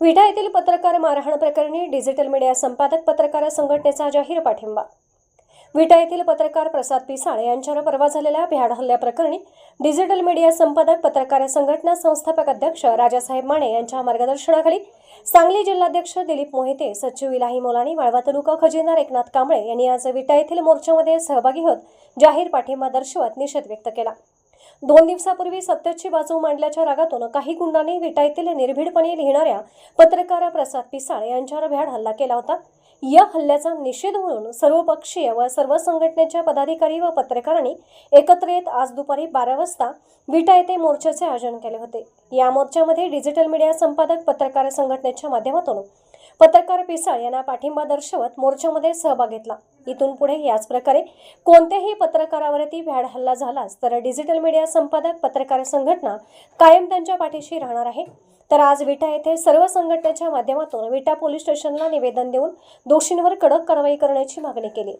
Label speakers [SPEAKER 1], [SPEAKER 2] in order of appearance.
[SPEAKER 1] विटा येथील पत्रकार मारहाण प्रकरणी डिजिटल मीडिया संपादक पत्रकार संघटनेचा जाहीर पाठिंबा. विटा येथील पत्रकार प्रसाद पिसाळ यांच्यावर परवा झालेल्या भ्याड हल्ल्याप्रकरणी डिजिटल मीडिया संपादक पत्रकार संघटना संस्थापक अध्यक्ष राजासाहेब माने यांच्या मार्गदर्शनाखाली सांगली जिल्हाध्यक्ष दिलीप मोहिते सचिव इलाही मोलाणी वाळवा तालुका खजिनदार एकनाथ कांबळे यांनी आज विटा येथील मोर्चामध्ये सहभागी होत जाहीर पाठिंबा दर्शवत निषेध व्यक्त केला. दोन दिवसापूर्वी सत्याची बाजू मांडल्याच्या रागातून काही गुंडांनी विटा येथील निर्भीडपणे लिहिणाऱ्या पत्रकार प्रसाद पिसाळ यांच्यावर भ्याड हल्ला केला होता. या हल्ल्याचा निषेध म्हणून सर्वपक्षीय व सर्व संघटनेच्या पदाधिकारी व पत्रकारांनी एकत्र येत आज दुपारी बारा वाजता विटा येथे मोर्चाचे आयोजन केले होते. या मोर्चामध्ये डिजिटल मीडिया संपादक पत्रकार संघटनेच्या माध्यमातून पत्रकार पिसाळ यांना पाठिंबा दर्शवत मोर्चामध्ये सहभाग घेतला. इथून पुढे याच प्रकारे कोणत्याही पत्रकारावरती भ्याड हल्ला झालाच तर डिजिटल मीडिया संपादक पत्रकार संघटना कायम त्यांच्या पाठीशी राहणार आहे. तर आज विटा येथे सर्व संघटनेच्या माध्यमातून विटा पोलीस स्टेशनला निवेदन देऊन दोषींवर कडक कारवाई करण्याची मागणी केली.